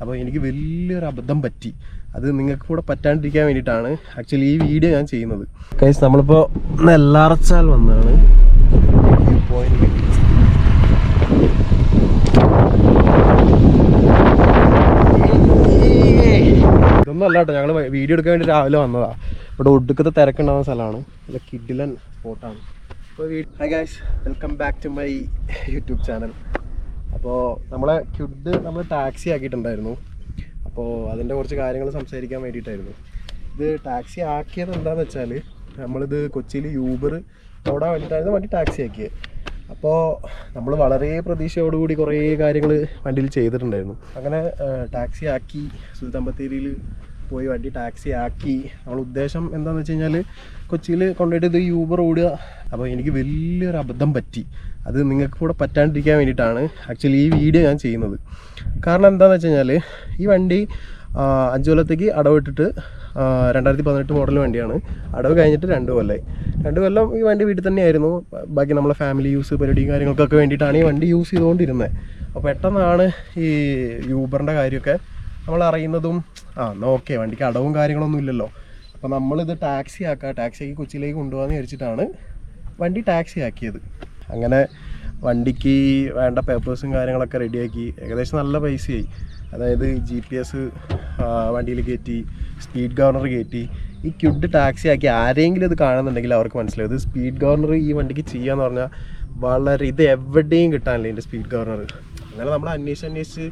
അപ്പോൾ എനിക്ക് വലിയൊരു അബദ്ധം പറ്റി. അത് നിങ്ങൾക്ക് കൂടെ പറ്റാണ്ടിരിക്കാൻ വേണ്ടിയിട്ടാണ് ആക്ച്വലി ഈ വീഡിയോ ഞാൻ ചെയ്യുന്നത്. കൈസ് നമ്മളിപ്പോൾ നെല്ലാറച്ചാൽ വന്നതാണ് ഇതൊന്നും അല്ല കേട്ടോ ഞങ്ങൾ വീഡിയോ എടുക്കാൻ വേണ്ടി രാവിലെ വന്നതാ. ഇവിടെ ഒടുക്കത്തെ തിരക്കുണ്ടാവുന്ന സ്ഥലമാണ്. ഇത് കിഡിലൻ സ്പോട്ടാണ്. അപ്പോൾ hi guys welcome back to my YouTube channel അപ്പോൾ നമ്മളെ ക്യുഡ് നമ്മൾ ടാക്സി ആക്കിയിട്ടുണ്ടായിരുന്നു. അപ്പോൾ അതിന്റെ കുറച്ച് കാര്യങ്ങൾ സംസാരിക്കാൻ വേണ്ടിയിട്ടായിരുന്നു. ഇത് ടാക്സി ആക്കിയത് എന്താണെന്ന് വെച്ചാൽ നമ്മളിത് കൊച്ചിയിൽ യൂബർ തോടാൻ വേണ്ടിയിട്ടായിരുന്നു വണ്ടി ടാക്സി ആക്കിയത് അപ്പോൾ നമ്മൾ വളരെ പ്രതീക്ഷയോടുകൂടി കുറേ കാര്യങ്ങൾ വണ്ടിയിൽ ചെയ്തിട്ടുണ്ടായിരുന്നു. അങ്ങനെ ടാക്സി ആക്കി സുൽത്താൻ ബത്തേരിയിൽ പോയി വണ്ടി ടാക്സി ആക്കി. നമ്മൾ ഉദ്ദേശം എന്താണെന്ന് വെച്ച് കഴിഞ്ഞാൽ കൊച്ചിയിൽ കൊണ്ടുപോയിട്ട് ഇത് യൂബർ ഓടുക. അപ്പോൾ എനിക്ക് വലിയൊരു അബദ്ധം പറ്റി. അത് നിങ്ങൾക്ക് കൂടെ പറ്റാണ്ടിരിക്കാൻ വേണ്ടിയിട്ടാണ് ആക്ച്വലി ഈ വീഡിയോ ഞാൻ ചെയ്യുന്നത്. കാരണം എന്താണെന്ന് വെച്ച് കഴിഞ്ഞാൽ ഈ വണ്ടി അഞ്ച് കൊല്ലത്തേക്ക് അടവിട്ടിട്ട് രണ്ടായിരത്തി പതിനെട്ട് മോഡൽ വണ്ടിയാണ്. അടവ് കഴിഞ്ഞിട്ട് രണ്ട് കൊല്ലമായി രണ്ട് കൊല്ലം ഈ വണ്ടി വീട്ടിൽ തന്നെയായിരുന്നു. ബാക്കി നമ്മളെ ഫാമിലി യൂസ് പരിപാടിയും കാര്യങ്ങൾക്കൊക്കെ വേണ്ടിയിട്ടാണ് ഈ വണ്ടി യൂസ് ചെയ്തുകൊണ്ടിരുന്നത്. അപ്പോൾ പെട്ടെന്നാണ് ഈ യൂബറിന്റെ കാര്യമൊക്കെ നമ്മൾ അറിയുന്നതും ആ എന്നാൽ ഓക്കെ വണ്ടിക്ക് അടവും കാര്യങ്ങളൊന്നും ഇല്ലല്ലോ. അപ്പോൾ നമ്മളിത് ടാക്സി ആക്കുക ടാക്സി ആക്കി കൊച്ചിയിലേക്ക് കൊണ്ടുപോകാമെന്ന് വിചാരിച്ചിട്ടാണ് വണ്ടി ടാക്സി ആക്കിയത്. അങ്ങനെ വണ്ടിക്ക് വേണ്ട പേപ്പേഴ്സും കാര്യങ്ങളൊക്കെ റെഡിയാക്കി ഏകദേശം നല്ല പൈസയായി. അതായത് ജി പി എസ് വണ്ടിയിൽ കയറ്റി സ്പീഡ് ഗവർണർ കയറ്റി ഈ ക്യുഡ് ടാക്സി ആക്കി ആരെങ്കിലും ഇത് കാണുന്നുണ്ടെങ്കിൽ അവർക്ക് മനസ്സിലാവും. ഇത് സ്പീഡ് ഗവർണർ ഈ വണ്ടിക്ക് ചെയ്യാന്ന് പറഞ്ഞാൽ വളരെ ഇത് എവിടെയും കിട്ടാനില്ല ഇതിന്റെ സ്പീഡ് ഗവർണർ അങ്ങനെ നമ്മൾ അന്വേഷിച്ച് അന്വേഷിച്ച്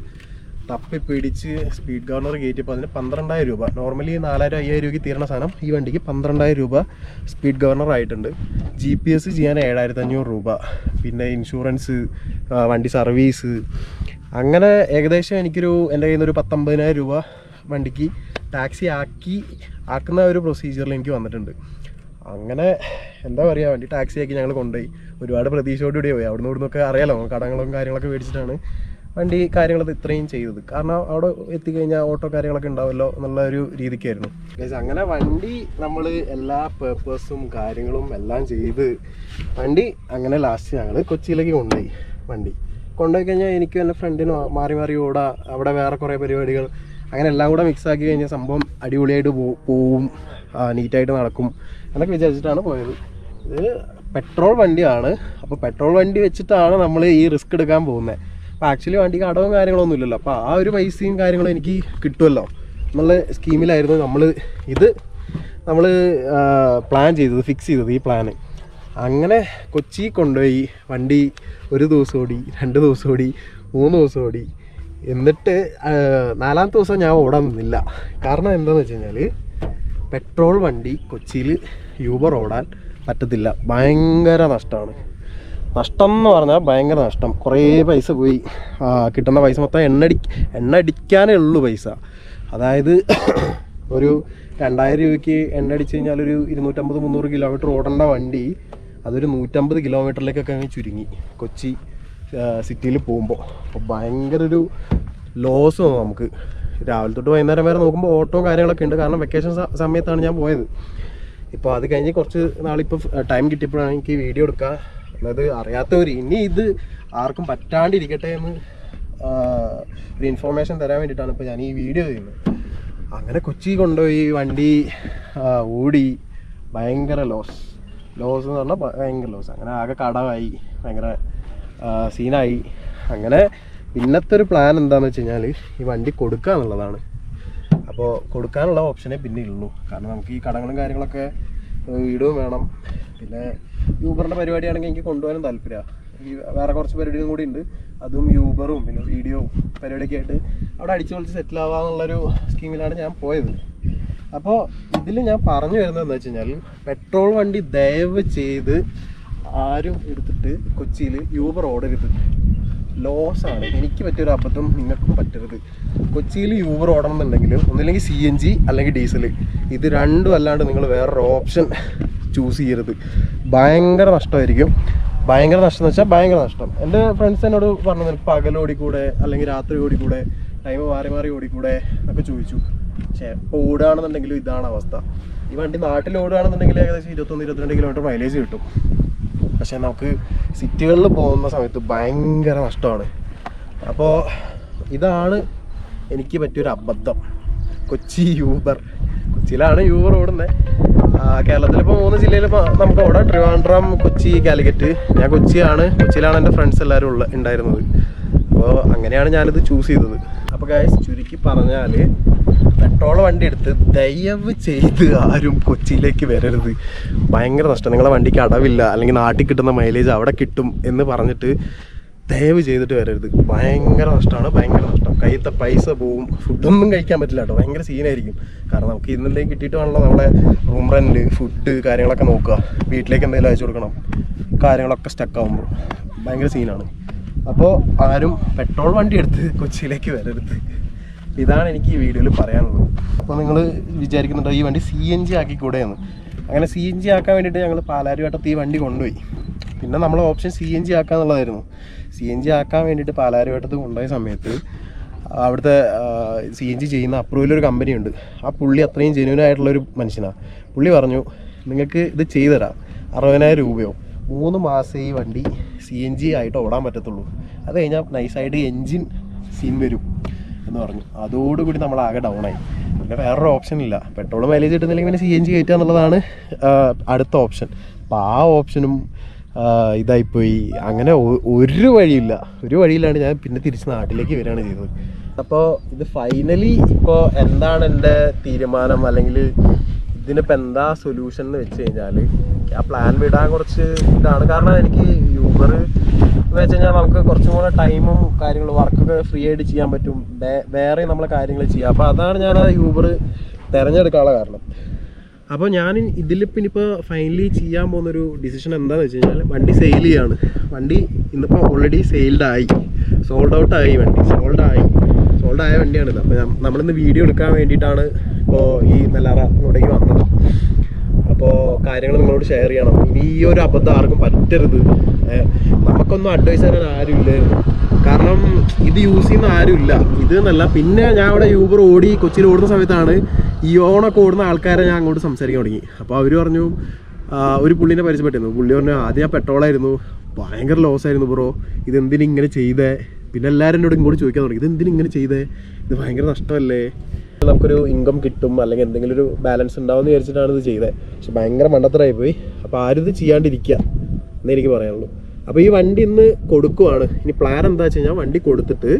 തപ്പി പിടിച്ച് സ്പീഡ് ഗവർണർ കയറ്റിയപ്പോൾ അതിന് പന്ത്രണ്ടായിരം രൂപ. നോർമലി നാലായിരം അയ്യായിരം രൂപയ്ക്ക് തീരണ സാധനം ഈ വണ്ടിക്ക് പന്ത്രണ്ടായിരം രൂപ സ്പീഡ് ഗവർണർ ആയിട്ടുണ്ട്. ജി പി എസ് ചെയ്യാൻ ഏഴായിരത്തി അഞ്ഞൂറ് രൂപ. പിന്നെ ഇൻഷുറൻസ് വണ്ടി സർവീസ് അങ്ങനെ ഏകദേശം എനിക്കൊരു എന്റെ കയ്യിൽ നിന്ന് ഒരു പത്തൊമ്പതിനായിരം രൂപ വണ്ടിക്ക് ടാക്സി ആക്കി ആക്കുന്ന ഒരു പ്രൊസീജിയറിൽ എനിക്ക് വന്നിട്ടുണ്ട്. അങ്ങനെ എന്താ പറയുക വണ്ടി ടാക്സി ആക്കി ഞങ്ങൾ കൊണ്ടുപോയി. ഒരുപാട് പ്രതീക്ഷയോടുകൂടി പോയി. അവിടുന്ന് ഇവിടുന്നൊക്കെ അറിയാലോ കടങ്ങളും കാര്യങ്ങളൊക്കെ മേടിച്ചിട്ടാണ്. വണ്ടി കാര്യങ്ങളൊക്കെ ഇത്രയും ചെയ്തത്. കാരണം അവിടെ എത്തിക്കഴിഞ്ഞാൽ ഓട്ടോ കാര്യങ്ങളൊക്കെ ഉണ്ടാവുമല്ലോ എന്നുള്ള ഒരു രീതിക്കായിരുന്നു. അങ്ങനെ വണ്ടി നമ്മൾ എല്ലാ പേർപ്പസും കാര്യങ്ങളും എല്ലാം ചെയ്ത് വണ്ടി അങ്ങനെ ലാസ്റ്റ് ഞങ്ങൾ കൊച്ചിയിലേക്ക് കൊണ്ടുപോയി വണ്ടി. കൊണ്ടുപോയി കഴിഞ്ഞാൽ എനിക്കും എന്റെ ഫ്രണ്ടിനും മാറി മാറി ഓടാ അവിടെ വേറെ കുറേ പരിപാടികൾ അങ്ങനെ എല്ലാം കൂടെ മിക്സ് ആക്കി കഴിഞ്ഞാൽ സംഭവം അടിപൊളിയായിട്ട് പോവും നീറ്റായിട്ട് നടക്കും എന്നൊക്കെ വിചാരിച്ചിട്ടാണ് പോയത്. ഇത് പെട്രോൾ വണ്ടിയാണ്. അപ്പോൾ പെട്രോൾ വണ്ടി വെച്ചിട്ടാണ് നമ്മൾ ഈ റിസ്ക് എടുക്കാൻ പോകുന്നത് അപ്പോൾ ആക്ച്വലി വണ്ടിക്ക് അടവും കാര്യങ്ങളൊന്നും ഇല്ലല്ലോ. അപ്പോൾ ആ ഒരു പൈസയും കാര്യങ്ങളും എനിക്ക് കിട്ടുമല്ലോ. എന്നുള്ള സ്കീമിലായിരുന്നു നമ്മൾ ഇത് നമ്മൾ പ്ലാൻ ചെയ്തത് ഫിക്സ് ചെയ്തത് ഈ പ്ലാന് അങ്ങനെ കൊച്ചി കൊണ്ടുപോയി വണ്ടി ഒരു ദിവസം ഓടി രണ്ട് ദിവസം ഓടി മൂന്ന് ദിവസം ഓടി. എന്നിട്ട് നാലാമത്തെ ദിവസം ഞാൻ ഓടാൻ നിന്നില്ല. കാരണം എന്താണെന്ന് വെച്ച് കഴിഞ്ഞാൽ പെട്രോൾ വണ്ടി കൊച്ചിയിൽ യൂബർ ഓടാൻ പറ്റത്തില്ല. ഭയങ്കര നഷ്ടമാണ്. നഷ്ടം എന്ന് പറഞ്ഞാൽ ഭയങ്കര നഷ്ടം. കുറേ പൈസ പോയി. കിട്ടുന്ന പൈസ മൊത്തം എണ്ണടി എണ്ണ അടിക്കാനേ ഉള്ളൂ പൈസ. അതായത് ഒരു രണ്ടായിരം രൂപയ്ക്ക് എണ്ണ അടിച്ച് കഴിഞ്ഞാൽ ഒരു ഇരുന്നൂറ്റമ്പത് മുന്നൂറ് കിലോമീറ്റർ ഓടേണ്ട വണ്ടി അതൊരു നൂറ്റമ്പത് കിലോമീറ്ററിലേക്കൊക്കെ അങ്ങ് ചുരുങ്ങി. കൊച്ചി സിറ്റിയിൽ പോകുമ്പോൾ അപ്പോൾ ഭയങ്കര ഒരു ലോസ് തോന്നും നമുക്ക്. രാവിലെ തൊട്ട് വൈകുന്നേരം വരെ നോക്കുമ്പോൾ ഓട്ടോ കാര്യങ്ങളൊക്കെ ഉണ്ട്. കാരണം വെക്കേഷൻ സമയത്താണ് ഞാൻ പോയത്. ഇപ്പോൾ അത് കഴിഞ്ഞ് കുറച്ച് നാളിപ്പോൾ ടൈം കിട്ടിയപ്പോഴാണ് എനിക്ക് വീഡിയോ എടുക്കുക അതായത് അറിയാത്തവർ ഇനി ഇത് ആർക്കും പറ്റാണ്ടിരിക്കട്ടെ എന്ന് ഒരു ഇൻഫോർമേഷൻ തരാൻ വേണ്ടിയിട്ടാണ് ഇപ്പോൾ ഞാൻ ഈ വീഡിയോ ചെയ്യുന്നത്. അങ്ങനെ കൊച്ചി കൊണ്ടുപോയി വണ്ടി ഓടി ഭയങ്കര ലോസ് ലോസ് എന്ന് പറഞ്ഞാൽ ഭയങ്കര ലോസ് അങ്ങനെ ആകെ കടമായി ഭയങ്കര സീനായി അങ്ങനെ ഇന്നത്തെ ഒരു പ്ലാൻ എന്താണെന്ന് വെച്ച് കഴിഞ്ഞാൽ ഈ വണ്ടി കൊടുക്കുക എന്നുള്ളതാണ് അപ്പോൾ കൊടുക്കാനുള്ള ഓപ്ഷനേ പിന്നെ ഉള്ളൂ കാരണം നമുക്ക് ഈ കടങ്ങളും കാര്യങ്ങളൊക്കെ വീടും വേണം. പിന്നെ യൂബറിന്റെ പരിപാടിയാണെങ്കിൽ എനിക്ക് കൊണ്ടുപോകാനും താല്പര്യമാണ് വേറെ കുറച്ച് പരിപാടികളും കൂടി ഉണ്ട്. അതും യൂബറും പിന്നെ വീഡിയോവും പരിപാടിയൊക്കെ ആയിട്ട് അവിടെ അടിച്ചു പൊളിച്ച് സെറ്റിൽ ആവാന്നുള്ളൊരു സ്കീമിലാണ് ഞാൻ പോയത്. അപ്പോൾ ഇതിൽ ഞാൻ പറഞ്ഞു വരുന്നത് എന്താ വെച്ച് കഴിഞ്ഞാൽ പെട്രോൾ വണ്ടി ദയവ് ചെയ്ത് ആരും എടുത്തിട്ട് കൊച്ചിയിൽ യൂബർ ഓടരുത് ലോസ് ആണ് എനിക്ക് പറ്റിയൊരു അബദ്ധം നിങ്ങൾക്കും പറ്റരുത്. കൊച്ചിയിൽ യൂബർ ഓടണം എന്നുണ്ടെങ്കിൽ ഒന്നില്ലെങ്കിൽ സി എൻ ജി അല്ലെങ്കിൽ ഡീസൽ ഇത് രണ്ടും അല്ലാണ്ട് നിങ്ങൾ വേറൊരു ഓപ്ഷൻ ചൂസ് ചെയ്യരുത്. ഭയങ്കര നഷ്ടമായിരിക്കും. ഭയങ്കര നഷ്ടം എന്ന് വെച്ചാൽ ഭയങ്കര നഷ്ടം. എന്റെ ഫ്രണ്ട്സ് എന്നോട് പറഞ്ഞു നിനക്ക് പകലോടിക്കൂടെ അല്ലെങ്കിൽ രാത്രി ഓടിക്കൂടെ? ടൈം മാറി മാറി ഓടിക്കൂടെ? എന്നൊക്കെ ചോദിച്ചു. പക്ഷേ ഇപ്പോൾ ഓടുകയാണെന്നുണ്ടെങ്കിലും ഇതാണ് അവസ്ഥ. ഈ വണ്ടി നാട്ടിൽ ഓടുകയാണെന്നുണ്ടെങ്കിൽ ഏകദേശം ഇരുപത്തൊന്ന് ഇരുപത്തിരണ്ട് കിലോമീറ്റർ മൈലേജ് കിട്ടും. പക്ഷെ നമുക്ക് സിറ്റികളിൽ പോകുന്ന സമയത്ത് ഭയങ്കര നഷ്ടമാണ്. അപ്പോൾ ഇതാണ് എനിക്ക് പറ്റിയൊരു അബദ്ധം. കൊച്ചി യൂബർ. കൊച്ചിയിലാണ് യൂബർ ഓടുന്നത് കേരളത്തിൽ ഇപ്പോൾ മൂന്ന് ജില്ലയിൽ നമുക്ക് ഓടാം. ട്രിവാൻഡ്രം കൊച്ചി കാലിക്കറ്റ്. ഞാൻ കൊച്ചിയാണ്. കൊച്ചിയിലാണ് എന്റെ ഫ്രണ്ട്സ് എല്ലാവരും ഉള്ള ഉണ്ടായിരുന്നത്. അപ്പോൾ അങ്ങനെയാണ് ഞാനിത് ചൂസ് ചെയ്തത്. അപ്പോൾ ഗായസ് ചുരുക്കി പറഞ്ഞാൽ പെട്രോൾ വണ്ടി എടുത്ത് ദയവ് ചെയ്ത് ആരും കൊച്ചിയിലേക്ക് വരരുത്. ഭയങ്കര നഷ്ടം. നിങ്ങളെ വണ്ടിക്ക് അടവില്ല. അല്ലെങ്കിൽ നാട്ടിൽ കിട്ടുന്ന മൈലേജ് അവിടെ കിട്ടും എന്ന് പറഞ്ഞിട്ട് ദയവ് ചെയ്തിട്ട് വരരുത്. ഭയങ്കര നഷ്ടമാണ്. ഭയങ്കര നഷ്ടം. കയ്യത്തെ പൈസ പോവും. ഫുഡൊന്നും കഴിക്കാൻ പറ്റില്ല കേട്ടോ. ഭയങ്കര സീനായിരിക്കും കാരണം നമുക്ക് ഇന്നെന്തെങ്കിലും കിട്ടിയിട്ട് വേണമല്ലോ നമ്മുടെ റൂം റെന്റ് ഫുഡ് കാര്യങ്ങളൊക്കെ നോക്കുക. വീട്ടിലേക്ക് എന്തെങ്കിലും അയച്ചു കൊടുക്കണം. കാര്യങ്ങളൊക്കെ സ്റ്റക്ക് ആകുമ്പോൾ ഭയങ്കര സീനാണ് അപ്പോൾ ആരും പെട്രോൾ വണ്ടി എടുത്ത് കൊച്ചിയിലേക്ക് വരരുത്. ഇതാണ് എനിക്ക് ഈ വീഡിയോയിൽ പറയാനുള്ളത്. അപ്പോൾ നിങ്ങൾ വിചാരിക്കുന്നുണ്ടോ ഈ വണ്ടി സി എൻ ജി ആക്കിക്കൂടെയെന്ന്? അങ്ങനെ സി എൻ ജി ആക്കാൻ വേണ്ടിയിട്ട് ഞങ്ങൾ പാലാരിവട്ടത്ത് ഈ വണ്ടി കൊണ്ടുപോയി. പിന്നെ നമ്മൾ ഓപ്ഷൻ സി എൻ ജി ആക്കാന്നുള്ളതായിരുന്നു. സി എൻ ജി ആക്കാൻ വേണ്ടിയിട്ട് പാലാരിവട്ടത്ത് കൊണ്ടുപോയ സമയത്ത് അവിടുത്തെ സി എൻ ജി ചെയ്യുന്ന ഒരു കമ്പനിയുണ്ട്. ആ പുള്ളി അത്രയും ജെന്യൂൻ ആയിട്ടുള്ളൊരു മനുഷ്യനാണ് പുള്ളി പറഞ്ഞു നിങ്ങൾക്ക് ഇത് ചെയ്തുതരാം. അറുപതിനായിരം രൂപയോ? മൂന്ന് മാസം ഈ വണ്ടി സി എൻ ജി ആയിട്ട് ഓടാൻ പറ്റത്തുള്ളൂ. അത് കഴിഞ്ഞാൽ നൈസായിട്ട് എൻജിൻ സീൻ വരും. എന്ന് പറഞ്ഞു. അതോടുകൂടി നമ്മൾ ആകെ ഡൗൺ ആയി. പിന്നെ വേറൊരു ഓപ്ഷൻ ഇല്ല. പെട്രോൾ മൈലേജ് കിട്ടുന്നില്ലെങ്കിൽ പിന്നെ സി എൻ ജി കയറ്റുക എന്നുള്ളതാണ് അടുത്ത ഓപ്ഷൻ അപ്പോൾ ആ ഓപ്ഷനും ഇതായിപ്പോയി. അങ്ങനെ ഒരു വഴിയില്ല. ഒരു വഴിയിലാണ് ഞാൻ പിന്നെ തിരിച്ച് നാട്ടിലേക്ക് വരികയാണ് ചെയ്തത്. അപ്പോൾ ഇത് ഫൈനലി ഇപ്പോൾ എന്താണ് എന്റെ തീരുമാനം? അല്ലെങ്കിൽ ഇതിനിപ്പോൾ എന്താ സൊല്യൂഷൻ എന്ന് വെച്ച് കഴിഞ്ഞാൽ ആ പ്ലാൻ വിടാൻ കുറച്ച് ഇതാണ്. കാരണം എനിക്ക് എന്ന് വെച്ച് കഴിഞ്ഞാൽ നമുക്ക് കുറച്ചും കൂടെ ടൈമും കാര്യങ്ങളും വർക്കൊക്കെ ഫ്രീ ആയിട്ട് ചെയ്യാൻ പറ്റും. വേറെ നമ്മളെ കാര്യങ്ങൾ ചെയ്യാം. അപ്പോൾ അതാണ് ഞാൻ ആ യൂബർ തിരഞ്ഞെടുക്കാനുള്ള കാരണം. അപ്പോൾ ഞാൻ ഇതിൽ പിന്നിപ്പോൾ ഫൈനലി ചെയ്യാൻ പോകുന്നൊരു ഡിസിഷൻ എന്താണെന്ന് വെച്ച് കഴിഞ്ഞാൽ വണ്ടി സെയിൽ ചെയ്യാണ്. വണ്ടി ഇന്നിപ്പോൾ ഓൾറെഡി സെയിൽഡ് ആയി. സോൾഡ് ഔട്ട് ആയി വണ്ടി. സോൾഡ് ആയി. സോൾഡ് ആയ വണ്ടിയാണിത്. അപ്പോൾ നമ്മളിന്ന് വീഡിയോ എടുക്കാൻ വേണ്ടിയിട്ടാണ് ഇപ്പോൾ ഈ നെല്ലാറ ഇങ്ങോട്ടേക്ക് വന്നത്. അപ്പോൾ കാര്യങ്ങൾ നിങ്ങളോട് ഷെയർ ചെയ്യണം. ഇനി ഈ ഒരു അബദ്ധം ആർക്കും പറ്റരുത്. നമുക്കൊന്നും അഡ്വൈസ് തരാൻ ആരുമില്ല. കാരണം ഇത് യൂസ് ചെയ്യുന്ന ആരുമില്ല. ഇത് എന്നല്ല പിന്നെ ഞാൻ അവിടെ യൂബർ ഓടി കൊച്ചിയിൽ ഓടുന്ന സമയത്താണ് ഈ ഓണൊക്കെ ഓടുന്ന ആൾക്കാരെ ഞാൻ അങ്ങോട്ട് സംസാരിക്കാൻ തുടങ്ങി. അപ്പോൾ അവർ പറഞ്ഞു ഒരു പുള്ളിനെ പരിചയപ്പെട്ടിരുന്നു. പുള്ളി പറഞ്ഞു ആദ്യം ഞാൻ പെട്രോളായിരുന്നു ഭയങ്കര ലോസ് ആയിരുന്നു ബ്രോ ഇതെന്തിനു ഇങ്ങനെ ചെയ്തേ? പിന്നെ എല്ലാവരും എന്നോട് ഇങ്ങോട്ട് ചോദിക്കാൻ തുടങ്ങി. ഇതെന്തിനു ഇങ്ങനെ ചെയ്തേ? ഇത് ഭയങ്കര നഷ്ടമല്ലേ? നമുക്കൊരു ഇൻകം കിട്ടും അല്ലെങ്കിൽ എന്തെങ്കിലും ഒരു ബാലൻസ് ഉണ്ടാവും എന്ന് വിചാരിച്ചിട്ടാണ് ഇത് ചെയ്തത് പക്ഷെ ഭയങ്കര മണ്ടത്തരായി പോയി. അപ്പോൾ ആരും ഇത് ചെയ്യാണ്ടിരിക്കുക. എന്നേ എനിക്ക് പറയാനുള്ളൂ. അപ്പോൾ ഈ വണ്ടി ഇന്ന് കൊടുക്കുവാണ്. ഇനി പ്ലാൻ എന്താ വെച്ച് കഴിഞ്ഞാൽ വണ്ടി കൊടുത്തിട്ട്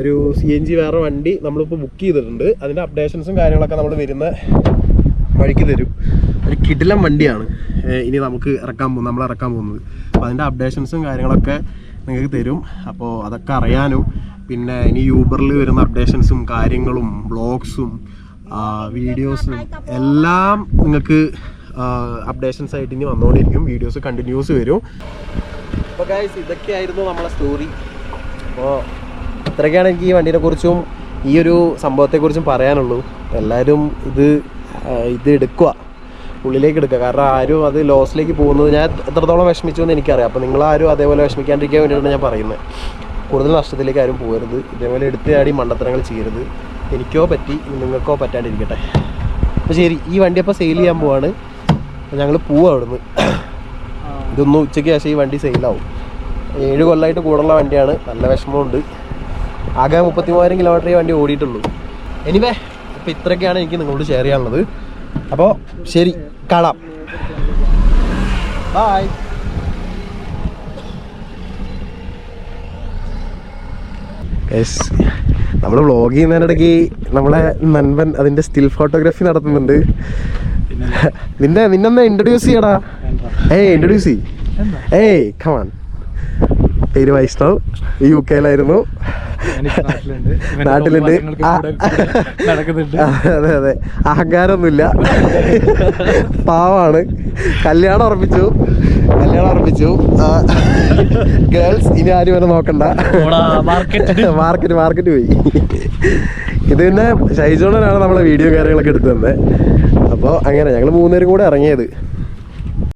ഒരു സി എൻ ജി വേറെ വണ്ടി നമ്മളിപ്പോൾ ബുക്ക് ചെയ്തിട്ടുണ്ട്. അതിന്റെ അപ്ഡേഷൻസും കാര്യങ്ങളൊക്കെ നമ്മൾ വരുന്ന വഴിക്ക് തരും. ഒരു കിടിലം വണ്ടിയാണ്. ഇനി നമുക്ക് ഇറക്കാൻ പോകുന്നത് നമ്മൾ ഇറക്കാൻ പോകുന്നത്. അപ്പോൾ അതിന്റെ അപ്ഡേഷൻസും കാര്യങ്ങളൊക്കെ നിങ്ങൾക്ക് തരും. അപ്പോൾ അതൊക്കെ അറിയാനും. പിന്നെ ഇനി യൂബറിൽ വരുന്ന അപ്ഡേഷൻസും കാര്യങ്ങളും ബ്ലോഗ്സും വീഡിയോസും എല്ലാം നിങ്ങൾക്ക് അപ്ഡേഷൻസ് ആയിട്ട് ഇനി വന്നുകൊണ്ടിരിക്കും വീഡിയോസ് കണ്ടിന്യൂസ് വരും. അപ്പോൾ ഗൈസ് ഇതൊക്കെയായിരുന്നു നമ്മളെ സ്റ്റോറി അപ്പോൾ ഇത്രയൊക്കെയാണ് എനിക്ക് ഈ വണ്ടിയെ കുറിച്ചും ഈ ഒരു സംഭവത്തെക്കുറിച്ചും പറയാനുള്ളൂ. എല്ലാവരും ഇത് ഇത് എടുക്കുക. ഉള്ളിലേക്ക് എടുക്കുക. കാരണം ആരും അത് ലോസിലേക്ക് പോകുന്നത് ഞാൻ എത്രത്തോളം വിഷമിച്ചു എന്ന് എനിക്കറിയാം. അപ്പോൾ നിങ്ങളാരും അതേപോലെ വിഷമിക്കാണ്ടിരിക്കാൻ വേണ്ടിയിട്ടാണ് ഞാൻ പറയുന്നത്. കൂടുതൽ നഷ്ടത്തിലേക്ക് ആരും പോകരുത് ഇതേപോലെ എടുത്ത് ചാടി മണ്ടത്തരങ്ങൾ ചെയ്യരുത്. എനിക്കോ പറ്റി നിങ്ങൾക്കോ പറ്റാണ്ടിരിക്കട്ടെ. അപ്പോൾ ശരി ഈ വണ്ടി അപ്പോൾ സെയിൽ ചെയ്യാൻ പോവാണ്. അപ്പോൾ ഞങ്ങൾ പോവാം അവിടുന്ന്. ഇതൊന്നും ഉച്ചയ്ക്ക് ശേഷം ഈ വണ്ടി സെയിലാവും. ഏഴ് കൊല്ലമായിട്ട് കൂടുള്ള വണ്ടിയാണ്. നല്ല വിഷമമുണ്ട്. ആകെ മുപ്പത്തി മൂവായിരം കിലോമീറ്റർ വണ്ടി ഓടിയിട്ടുള്ളൂ. എനിവേ അപ്പം ഇത്രയൊക്കെയാണ് എനിക്ക് നിങ്ങളോട് ഷെയർ ചെയ്യാനുള്ളത്. അപ്പോൾ ശരി കാണാം. ബായ് നമ്മൾ വ്ളോഗ് ചെയ്യുന്നതിനിടയ്ക്ക് നമ്മളെ നൻപൻ അതിന്റെ സ്റ്റിൽ ഫോട്ടോഗ്രാഫി നടത്തുന്നുണ്ട്. നിന്നെ നിന്നെ ഇൻട്രൊഡ്യൂസ് ചെയ്യടാ. ഏയ് ഇൻട്രൊഡ്യൂസ് ചെയ് ഏയ് കമാൺ പേര് വൈഷ്ണവ്. യു കെയിലായിരുന്നു നാട്ടിലുണ്ട്. അതെ അതെ അഹങ്കാരമൊന്നുമില്ല. പാവാണ്. കല്യാണം ഉറപ്പിച്ചു. കല്യാണം ഉറപ്പിച്ചു. ഗേൾസ് ഇനി ആരും വരെ നോക്കണ്ട. മാർക്കറ്റ് മാർക്കറ്റ് പോയി. ഇത് പിന്നെ ഷൈജോണനാണ് നമ്മളെ വീഡിയോ കാര്യങ്ങളൊക്കെ എടുത്തു തന്നെ. അപ്പോൾ അങ്ങനെ ഞങ്ങൾ മൂന്നുപേരും കൂടെ ഇറങ്ങിയത്.